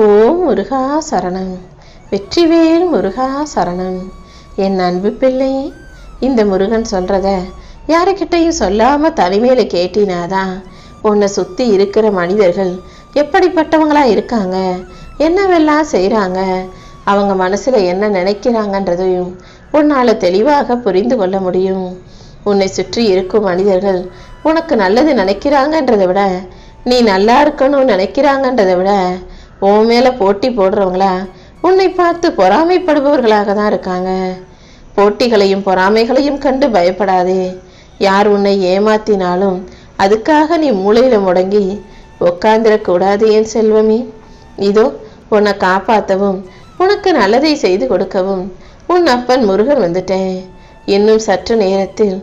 ஓம் முருகா சரணம். வெற்றிவேல் முருகா சரணம். என் அன்பு பிள்ளை இந்த முருகன் சொல்கிறத யாருக்கிட்டையும் சொல்லாமல் தலைமையில் கேட்டினாதான் உன்னை சுற்றி இருக்கிற மனிதர்கள் எப்படிப்பட்டவங்களா இருக்காங்க? என்னவெல்லாம் செய்கிறாங்க அவங்க மனசில் என்ன நினைக்கிறாங்கன்றதையும் உன்னால் தெளிவாக புரிந்து கொள்ள முடியும். உன்னை சுற்றி இருக்கும் மனிதர்கள் உனக்கு நல்லது நினைக்கிறாங்கன்றதை விட நீ நல்லா இருக்கணும்னு நினைக்கிறாங்கன்றதை விட உன் மேலே போட்டி போடுறவங்களா உன்னை பார்த்து பொறாமைப்படுபவர்களாக தான் இருக்காங்க. போட்டிகளையும் பொறாமைகளையும் கண்டு பயப்படாதே. யார் உன்னை ஏமாத்தினாலும் அதுக்காக நீ மூளையில முடங்கி உட்கார்ந்திடக்கூடாது என் செல்வமே? இதோ உன்னை காப்பாற்றவும் உனக்கு நல்லதை செய்து கொடுக்கவும் உன் அப்பன் முருகன் வந்துட்டேன். இன்னும் சற்று நேரத்தில்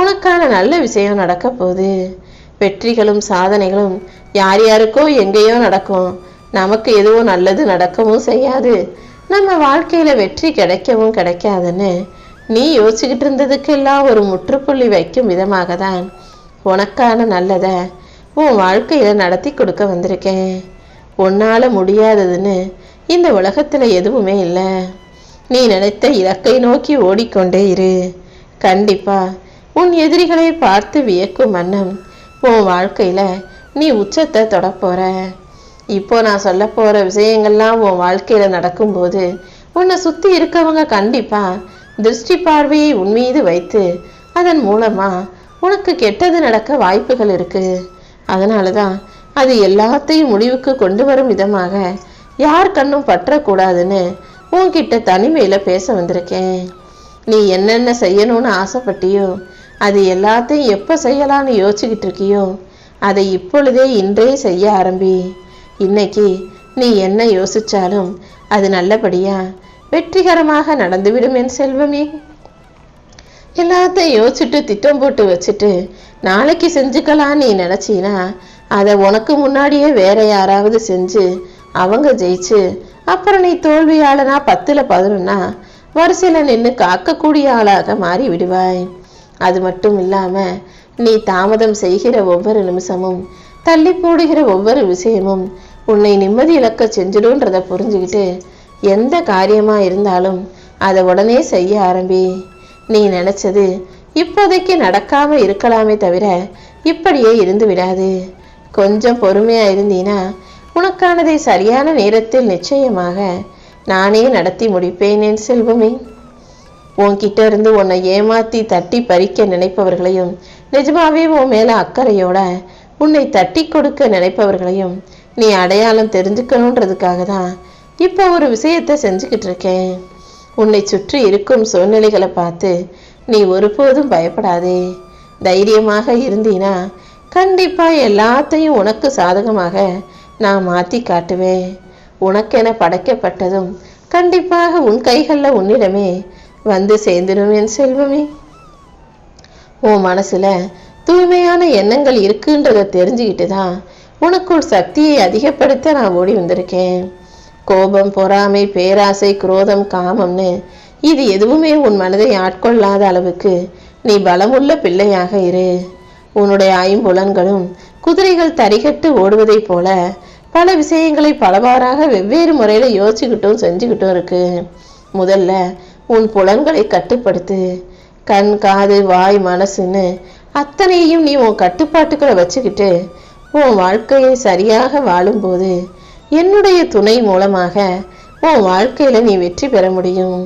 உனக்கான நல்ல விஷயம் நடக்க போகுது. வெற்றிகளும் சாதனைகளும் யார் யாருக்கோ எங்கேயோ நடக்கும். நமக்கு எதுவும் நல்லது நடக்கவும் செய்யாது. நம்ம வாழ்க்கையில வெற்றி கிடைக்கவும் கிடைக்காதுன்னு நீ யோசிச்சுக்கிட்டு இருந்ததுக்கெல்லாம் ஒரு முற்றுப்புள்ளி வைக்கும் விதமாக தான் உனக்கான நல்லதை உன் வாழ்க்கையில நடத்தி கொடுக்க வந்திருக்கேன். உன்னால முடியாததுன்னு இந்த உலகத்துல எதுவுமே இல்லை. நீ நினைத்த இலக்கை நோக்கி ஓடிக்கொண்டே இரு. கண்டிப்பா உன் எதிரிகளை பார்த்து வியக்கும் வண்ணம் உன் வாழ்க்கையில நீ உச்சத்தை தொடப்போற. இப்போ நான் சொல்ல போகிற விஷயங்கள்லாம் உன் வாழ்க்கையில் நடக்கும்போது உன்னை சுற்றி இருக்கவங்க கண்டிப்பாக திருஷ்டி பார்வையை உன் மீது வைத்து அதன் மூலமாக உனக்கு கெட்டது நடக்க வாய்ப்புகள் இருக்குது அதனால தான் அது எல்லாத்தையும் முடிவுக்கு கொண்டு வரும் விதமாக யார் கண்ணும் பற்றக்கூடாதுன்னு உன்கிட்ட தனிமையில் பேச வந்திருக்கேன். நீ என்னென்ன செய்யணும்னு ஆசைப்பட்டியோ அது எல்லாத்தையும் எப்போ செய்யலான்னு யோசிச்சுக்கிட்டு இருக்கியோ அதை இப்பொழுதே இன்றே செய்ய ஆரம்பி. இன்னைக்கு நீ என்ன யோசிச்சாலும் அது நல்லபடியா வெற்றிகரமாக நடந்துவிடும் என் செல்வமே. எல்லாத்தையும் யோசிச்சுட்டு திட்டம் போட்டு வச்சுட்டு நாளைக்கு செஞ்சுக்கலாம் நீ நினச்சினா அதை உனக்கு முன்னாடியே வேற யாராவது செஞ்சு அவங்க ஜெயிச்சு அப்புறம் நீ தோல்வியாளனா பத்துல பதினொன்னா வரிசையில் நின்று காக்கக்கூடிய ஆளாக மாறி விடுவாய் அது மட்டும் இல்லாம நீ தாமதம் செய்கிற ஒவ்வொரு நிமிஷமும் தள்ளி போடுகிற ஒவ்வொரு விஷயமும் உன்னை நிம்மதி இழக்க செஞ்சிடும்ன்றதை புரிஞ்சுக்கிட்டு எந்த காரியமாக இருந்தாலும் அதை உடனே செய்ய ஆரம்பி. நீ நினச்சது இப்போதைக்கு நடக்காமல் இருக்கலாமே தவிர இப்படியே இருந்து விடாது. கொஞ்சம் பொறுமையாக இருந்தீன்னா உனக்கானதை சரியான நேரத்தில் நிச்சயமாக நானே நடத்தி முடிப்பேன் என் செல்வமே. உன்கிட்ட இருந்து உன்னை ஏமாத்தி தட்டி பறிக்க நினைப்பவர்களையும் நிஜமாவே உன் மேலே அக்கறையோட உன்னை தட்டி கொடுக்க நினைப்பவர்களையும் நீ அடையாளம் தெரிஞ்சுக்கணுன்றதுக்காக தான் இப்போ ஒரு விஷயத்தை செஞ்சுக்கிட்டு இருக்கேன். உன்னை சுற்றி இருக்கும் சூழ்நிலைகளை பார்த்து நீ ஒருபோதும் பயப்படாதே. தைரியமாக இருந்தீனா கண்டிப்பா எல்லாத்தையும் உனக்கு சாதகமாக நான் மாத்தி காட்டுவேன். உனக்கென படைக்கப்பட்டதும் கண்டிப்பாக உன் கைகளில் உன்னிடமே வந்து சேர்ந்துடும் என் செல்வமே. உன் மனசுல தூய்மையான எண்ணங்கள் இருக்குன்றத தெரிஞ்சுக்கிட்டு தான் உனக்குள் சக்தியை அதிகப்படுத்த நான் ஓடி வந்திருக்கேன். கோபம் பொறாமை பேராசை குரோதம் காமம்னு இது எதுவுமே உன் மனதை ஆட்கொள்ளாத அளவுக்கு நீ பலமுள்ள பிள்ளையாக இரு. உன்னுடைய ஐம்புலன்களும் குதிரைகள் தரிகட்டு ஓடுவதைப் போல பல விஷயங்களை பலவாறாக வெவ்வேறு முறையில் யோசிச்சுக்கிட்டும் செஞ்சுக்கிட்டும் இருக்கு. முதல்ல உன் புலன்களை கட்டுப்படுத்து. கண் காது வாய் மனசுன்னு அத்தனையும் நீ உன் கட்டுப்பாட்டுக்குள்ள வச்சுக்கிட்டு உன் வாழ்க்கையை சரியாக வாழும்போது என்னுடைய துணை மூலமாக உன் வாழ்க்கையில நீ வெற்றி பெற முடியும்.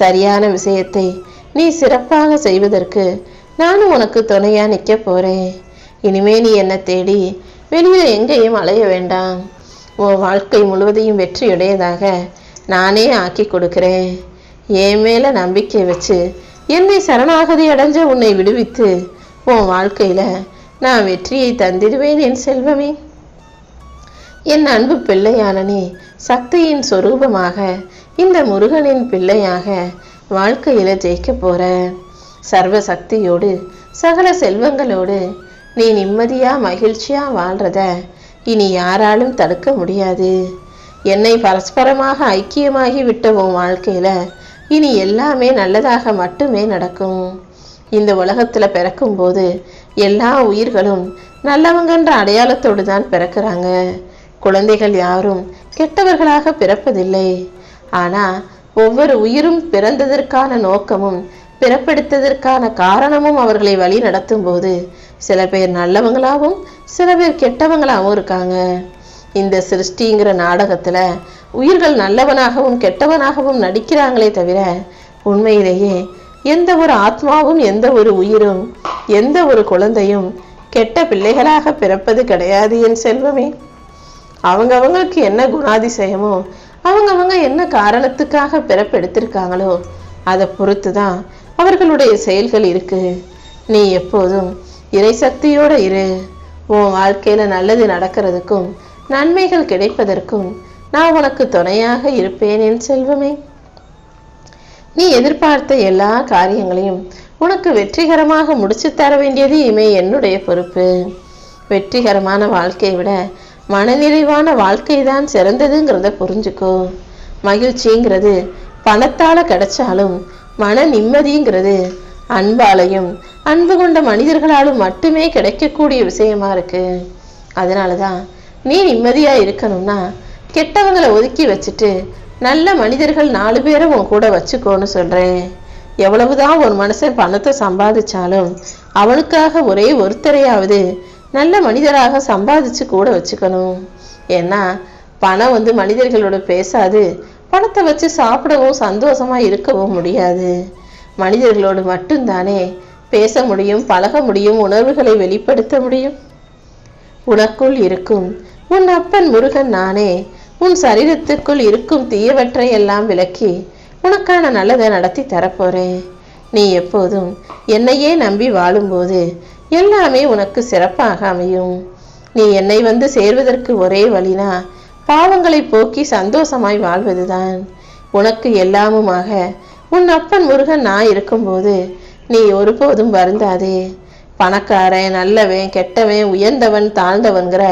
சரியான விஷயத்தை நீ சிறப்பாக செய்வதற்கு நானும் உனக்கு துணையா நிற்க போறேன். இனிமே நீ என்னை தேடி வெளியே எங்கேயும் அலைய வேண்டாம். உன் வாழ்க்கை முழுவதையும் வெற்றியுடையதாக நானே ஆக்கி கொடுக்கிறேன். என் மேல நம்பிக்கை வச்சு என்னை சரணாகதி அடைஞ்ச உன்னை விடுவித்து உன் வாழ்க்கையில் நான் வெற்றியை தந்திடுவேன் என் செல்வமே. என் அன்பு பிள்ளையானனே சக்தியின் சொரூபமாக இந்த முருகனின் பிள்ளையாக வாழ்க்கையில் ஜெயிக்க போற. சர்வ சக்தியோடு சகல செல்வங்களோடு நீ நிம்மதியா மகிழ்ச்சியா வாழ்றத இனி யாராலும் தடுக்க முடியாது. என்னை பரஸ்பரமாக ஐக்கியமாகி விட்ட உன் வாழ்க்கையில இனி எல்லாமே நல்லதாக மட்டுமே நடக்கும். இந்த உலகத்தில் பிறக்கும்போது எல்லா உயிர்களும் நல்லவங்கன்ற அடையாளத்தோடு தான் பிறக்கிறாங்க. குழந்தைகள் யாரும் கெட்டவர்களாக பிறப்பதில்லை. ஆனால் ஒவ்வொரு உயிரும் பிறந்ததற்கான நோக்கமும் பிறப்பெடுத்ததற்கான காரணமும் அவர்களை வழி நடத்தும் போது சில பேர் நல்லவங்களாகவும் சில பேர் கெட்டவங்களாகவும் இருக்காங்க. இந்த சிருஷ்டிங்கிற நாடகத்தில் உயிர்கள் நல்லவனாகவும் கெட்டவனாகவும் நடிக்கிறாங்களே தவிர உண்மையிலேயே எந்த ஒரு ஆத்மாவும் எந்த ஒரு உயிரும் எந்த ஒரு குழந்தையும் கெட்ட பிள்ளைகளாக பிறப்பது கிடையாது என் செல்வமே. அவங்கவங்களுக்கு என்ன குணாதிசயமோ அவங்கவங்க என்ன காரணத்துக்காக பிறப்பெடுத்திருக்காங்களோ அதை பொறுத்து தான் அவர்களுடைய செயல்கள் இருக்கு. நீ எப்போதும் இறை சக்தியோட இரு. உன் வாழ்க்கையில நல்லது நடக்கிறதுக்கும் நன்மைகள் கிடைப்பதற்கும் நான் உனக்கு துணையாக இருப்பேன் என் செல்வமே. நீ எதிர்பார்த்த எல்லா காரியங்களையும் உனக்கு வெற்றிகரமாக முடிச்சு தர வேண்டியது இமை என்னுடைய பொறுப்பு. வெற்றிகரமான வாழ்க்கையை விட மனநிறைவான வாழ்க்கை தான் சிறந்ததுங்கிறத புரிஞ்சுக்கோ. மகிழ்ச்சிங்கிறது பணத்தால கிடைச்சாலும் மன நிம்மதிங்கிறது அன்பாலையும் அன்பு கொண்ட மனிதர்களாலும் மட்டுமே கிடைக்கக்கூடிய விஷயமா இருக்கு. அதனாலதான் நீ நிம்மதியா இருக்கணும்னா கெட்டவங்களை ஒதுக்கி வச்சுட்டு நல்ல மனிதர்கள் நாலு பேரை உன் கூட வச்சுக்கோன்னு சொல்கிறேன் எவ்வளவுதான் ஒரு மனுஷன் பணத்தை சம்பாதிச்சாலும் அவனுக்காக ஒரே ஒருத்தரையாவது நல்ல மனிதராக சம்பாதிச்சு கூட வச்சுக்கணும். ஏன்னா பணம் வந்து மனிதர்களோட பேசாது பணத்தை வச்சு சாப்பிடவும் சந்தோஷமாக இருக்கவும் முடியாது. மனிதர்களோடு மட்டும்தானே பேச முடியும் பழக முடியும் உணர்வுகளை வெளிப்படுத்த முடியும்? உனக்குள் இருக்கும் உன் அப்பன் முருகன் நானே உன் சரீரத்துக்குள் இருக்கும் தீயவற்றை எல்லாம் விலக்கி உனக்கான நல்லதை நடத்தி தரப்போறேன் நீ எப்போதும் என்னையே நம்பி வாழும்போது எல்லாமே உனக்கு சிறப்பாக அமையும். நீ என்னை வந்து சேர்வதற்கு ஒரே வழினா பாவங்களை போக்கி சந்தோஷமாய் வாழ்வதுதான். உனக்கு எல்லாமுமாக உன் அப்பன் முருகன் நான் இருக்கும்போது நீ ஒருபோதும் வருந்தாதே. பணக்காரன் நல்லவன் கெட்டவன் உயர்ந்தவன் தாழ்ந்தவன்கிற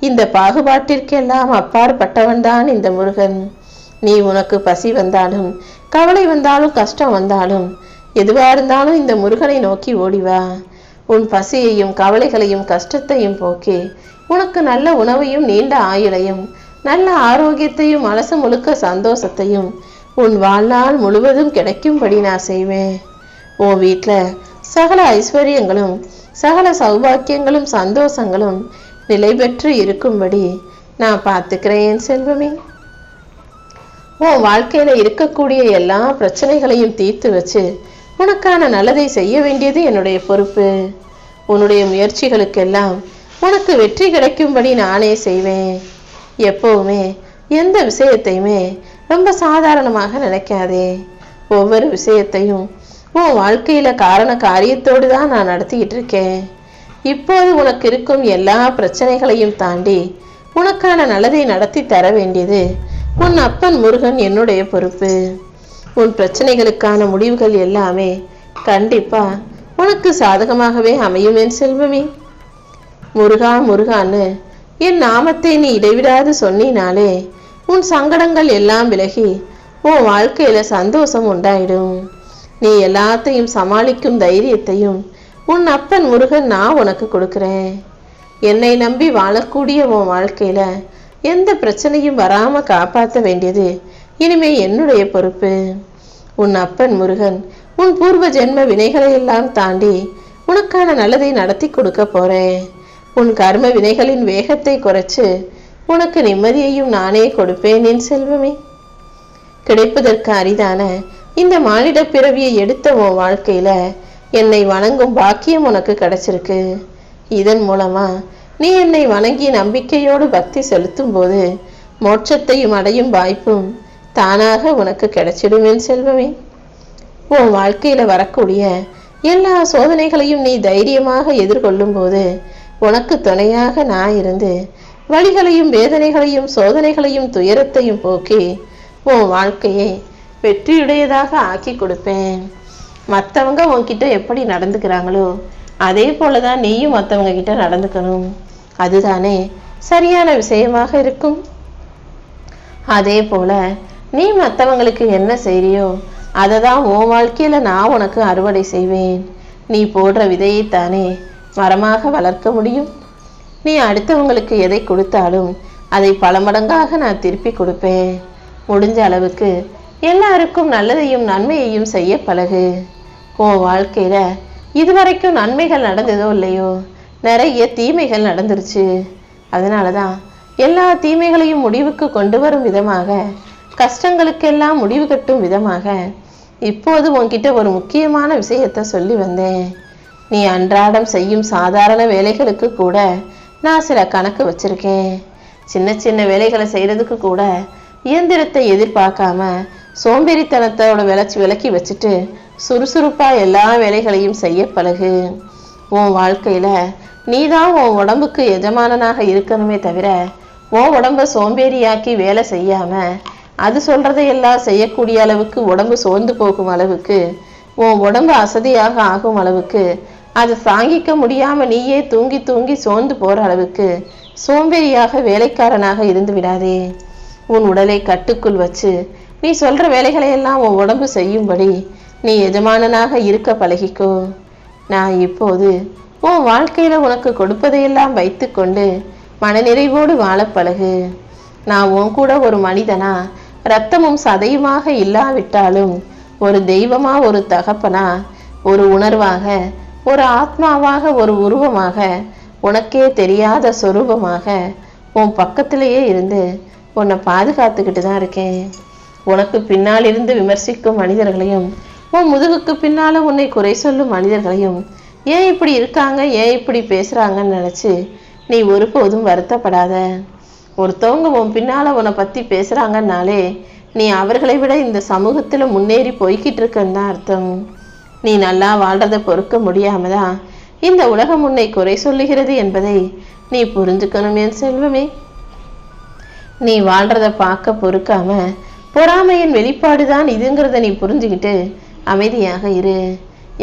இந்த பாகுபாட்டிற்கெல்லாம் அப்பாற்பட்டவன்தான் இந்த முருகன். நீ உனக்கு பசி வந்தாலும் கவலை வந்தாலும் கஷ்டம் வந்தாலும் எதுவா இருந்தாலும் இந்த முருகனை நோக்கி ஓடி வா. உன் பசியையும் கவலைகளையும் கஷ்டத்தையும் போக்கி உனக்கு நல்ல உணவையும் நீண்ட ஆயுளையும் நல்ல ஆரோக்கியத்தையும் மனசு முழுக்க சந்தோஷத்தையும் உன் வாழ்நாள் முழுவதும் கிடைக்கும்படி நான் செய்வேன். உன் வீட்டில் சகல ஐஸ்வர்யங்களும் சகல சௌபாக்கியங்களும் சந்தோஷங்களும் நிலை பெற்று இருக்கும்படி நான் பார்த்துக்கிறேன் என் செல்வமே. உன் வாழ்க்கையில இருக்கக்கூடிய எல்லா பிரச்சனைகளையும் தீர்த்து வச்சு உனக்கான நல்லதை செய்ய வேண்டியது என்னுடைய பொறுப்பு. உன்னுடைய முயற்சிகளுக்கெல்லாம் உனக்கு வெற்றி கிடைக்கும்படி நானே செய்வேன். எப்பவுமே எந்த விஷயத்தையுமே ரொம்ப சாதாரணமாக நினைக்காதே. ஒவ்வொரு விஷயத்தையும் உன் வாழ்க்கையில காரண காரியத்தோடு தான் நான் நடத்திக்கிட்டு இருக்கேன். இப்போது உனக்கு இருக்கும் எல்லா பிரச்சனைகளையும் தாண்டி உனக்கான நல்லதை நடத்தி தர வேண்டியது உன் அப்பன் முருகன் என்னுடைய பொறுப்பு. உன் பிரச்சனைகளுக்கான முடிவுகள் எல்லாமே கண்டிப்பா உனக்கு சாதகமாகவே அமையும் என் செல்வமே. முருகா முருகான்னு என் நாமத்தை நீ இடைவிடாது சொன்னினாலே உன் சங்கடங்கள் எல்லாம் விலகி உன் வாழ்க்கையில சந்தோஷம் உண்டாயிடும். நீ எல்லாத்தையும் சமாளிக்கும் தைரியத்தையும் உன் அப்பன் முருகன் நான் உனக்கு கொடுக்குறேன். என்னை நம்பி வாழக்கூடிய உன் வாழ்க்கையில் எந்த பிரச்சனையும் வராமல் காப்பாற்ற வேண்டியது இனிமே என்னுடைய பொறுப்பு. உன் அப்பன் முருகன் உன் பூர்வ ஜென்ம வினைகளை எல்லாம் தாண்டி உனக்கான நல்லதை நடத்தி கொடுக்க போறேன். உன் கர்ம வினைகளின் வேகத்தை குறைச்சு உனக்கு நிம்மதியையும் நானே கொடுப்பேன் என் செல்வமே. கிடைப்பதற்கு அரிதான இந்த மானிட பிறவியை எடுத்த உன் வாழ்க்கையில என்னை வணங்கும் பாக்கியம் உனக்கு கிடைச்சிருக்கு. இதன் மூலமா நீ என்னை வணங்கி நம்பிக்கையோடு பக்தி செலுத்தும் போது மோட்சத்தையும் அடையும் வாய்ப்பும் தானாக உனக்கு கிடைச்சிடும் செல்வமே. உன் வாழ்க்கையில வரக்கூடிய எல்லா சோதனைகளையும் நீ தைரியமாக எதிர்கொள்ளும் போது உனக்கு துணையாக நான் இருந்து வழிகளையும் வேதனைகளையும் சோதனைகளையும் துயரத்தையும் போக்கி உன் வாழ்க்கையை வெற்றியுடையதாக ஆக்கி கொடுப்பேன். மற்றவங்க உன்கிட்ட எப்படி நடந்துக்கிறாங்களோ அதே போல தான் நீயும் மற்றவங்க கிட்ட நடந்துக்கணும். அதுதானே சரியான விஷயமாக இருக்கும். அதே போல நீ மற்றவங்களுக்கு என்ன செய்றியோ அதை தான் உன் வாழ்க்கையில் நான் உனக்கு அறுவடை செய்வேன். நீ போடுற விதையைத்தானே மரமாக வளர்க்க முடியும். நீ அடுத்தவங்களுக்கு எதை கொடுத்தாலும் அதை பல மடங்காக நான் திருப்பி கொடுப்பேன். முடிஞ்ச அளவுக்கு எல்லாருக்கும் நல்லதையும் நன்மையையும் செய்ய பழகு. உன் வாழ்க்கையில் இதுவரைக்கும் நன்மைகள் நடந்ததோ இல்லையோ? நிறைய தீமைகள் நடந்துருச்சு. அதனால தான் எல்லா தீமைகளையும் முடிவுக்கு கொண்டு வரும் விதமாக கஷ்டங்களுக்கெல்லாம் முடிவு கட்டும் விதமாக இப்போது உன்கிட்ட ஒரு முக்கியமான விஷயத்தை சொல்லி வந்தேன். நீ அன்றாடம் செய்யும் சாதாரண வேலைகளுக்கு கூட நான் சில கணக்கு வச்சிருக்கேன். சின்ன சின்ன வேலைகளை செய்கிறதுக்கு கூட இயந்திரத்தை எதிர்பார்க்காம சோம்பேறித்தனத்தோட விளச்சி விலக்கி வச்சுட்டு சுறுசுறுப்பாக எல்லா வேலைகளையும் செய்ய பழகு. உன் வாழ்க்கையில் நீ தான் உன் உடம்புக்கு எஜமானனாக இருக்கணுமே தவிர உன் உடம்ப சோம்பேறியாக்கி வேலை செய்யாமல் அது சொல்கிறதையெல்லாம் செய்யக்கூடிய அளவுக்கு உடம்பு சோர்ந்து போகும் அளவுக்கு உன் உடம்பு அசதியாக ஆகும் அளவுக்கு அதை தாங்கிக்க முடியாமல் நீயே தூங்கி தூங்கி சோர்ந்து போகிற அளவுக்கு சோம்பேறியாக வேலைக்காரனாக இருந்து விடாதே. உன் உடலை கட்டுக்குள் வச்சு நீ சொல்கிற வேலைகளை எல்லாம் உன் உடம்பு செய்யும்படி நீ எஜமானனாக இருக்க பழகிக்கோ. நான் இப்போது உன் வாழ்க்கையில் உனக்கு கொடுப்பதையெல்லாம் வைத்துக்கொண்டு மனநிறைவோடு வாழ பழகு. நான் உன் கூட ஒரு மனிதனா ரத்தமும் சதையுமாக இல்லாவிட்டாலும் ஒரு தெய்வமா ஒரு தகப்பனா ஒரு உணர்வாக ஒரு ஆத்மாவாக ஒரு உருவமாக உனக்கே தெரியாத சொரூபமாக உன் பக்கத்திலேயே இருந்து உன்னை பாதுகாத்துக்கிட்டு தான் இருக்கேன். உனக்கு பின்னால் இருந்து விமர்சிக்கும் மனிதர்களையும் உன் முதுகுக்கு பின்னால் உன்னை குறை சொல்லும் மனிதர்களையும் ஏன் இப்படி இருக்காங்க? ஏன் இப்படி பேசுகிறாங்கன்னு நினச்சி நீ ஒருபோதும் வருத்தப்படாத. ஒருத்தவங்க உன் பின்னால் உன்னை பற்றி பேசுகிறாங்கனாலே நீ அவர்களை விட இந்த சமூகத்தில் முன்னேறி போய்கிட்டு இருக்கன்னு தான் அர்த்தம். நீ நல்லா வாழ்கிறத பொறுக்க முடியாம தான் இந்த உலகம் உன்னை குறை சொல்லுகிறது என்பதை நீ புரிஞ்சுக்கணும் என் செல்வமே. நீ வாழ்கிறத பார்க்க பொறுக்காம பொறாமையின் வெளிப்பாடு தான் இதுங்கிறத நீ புரிஞ்சுக்கிட்டு அமைதியாக இரு.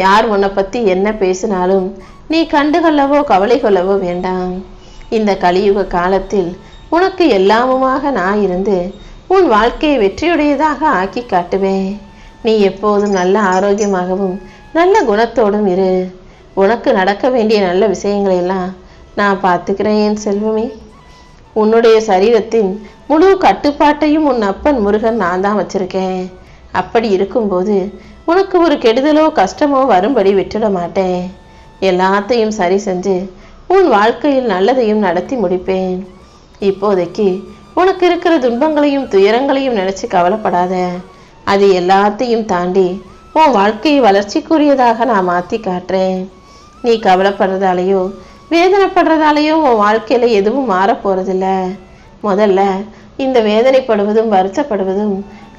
யார் உன்னை பற்றி என்ன பேசினாலும் நீ கண்டுகொள்ளவோ கவலை கொள்ளவோ வேண்டாம். இந்த கலியுக காலத்தில் உனக்கு எல்லாமுமாக நான் இருந்து உன் வாழ்க்கையை வெற்றியுடையதாக ஆக்கி காட்டுவேன். நீ எப்போதும் நல்ல ஆரோக்கியமாகவும் நல்ல குணத்தோடும் இரு. உனக்கு நடக்க வேண்டிய நல்ல விஷயங்களையெல்லாம் நான் பார்த்துக்கிறேன் என் செல்வமே. உன்னுடைய சரீரத்தின் முழு கட்டுப்பாட்டையும் உன் அப்பன் முருகன் நான் தான் வச்சிருக்கேன். அப்படி இருக்கும்போது உனக்கு ஒரு கெடுதலோ கஷ்டமோ வரும்படி விட்டுட மாட்டேன். எல்லாத்தையும் சரி செஞ்சு உன் வாழ்க்கையில் நல்லதையும் நடத்தி முடிப்பேன். இப்போதைக்கு உனக்கு இருக்கிற துன்பங்களையும் துயரங்களையும் நினைச்சு கவலைப்படாத. அது எல்லாத்தையும் தாண்டி உன் வாழ்க்கையை வளர்ச்சிக்குரியதாக நான் மாற்றி காட்டுறேன். நீ கவலைப்படுறதாலேயோ வேதனைப்படுறதாலேயோ உன் வாழ்க்கையில் எதுவும் மாற போறதில்ல முதல்ல இந்த வேதனைப்படுவதும் வருத்தப்படுவதும்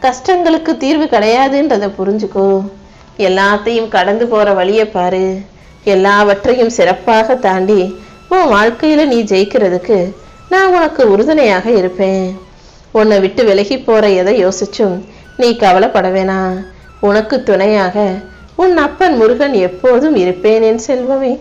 கஷ்டங்களுக்கு தீர்வு கிடையாதுன்றதை புரிஞ்சுக்கோ. எல்லாத்தையும் கடந்து போற வழியை பாரு. எல்லாவற்றையும் சிறப்பாக தாண்டி உன் வாழ்க்கையில நீ ஜெயிக்கிறதுக்கு நான் உனக்கு உறுதுணையாக இருப்பேன். உன்னை விட்டு விலகி போற எதை யோசிச்சும் நீ கவலைப்பட வேணாம் உனக்கு துணையாக உன் அப்பன் முருகன் எப்போதும் இருப்பேன் என் செல்வமே.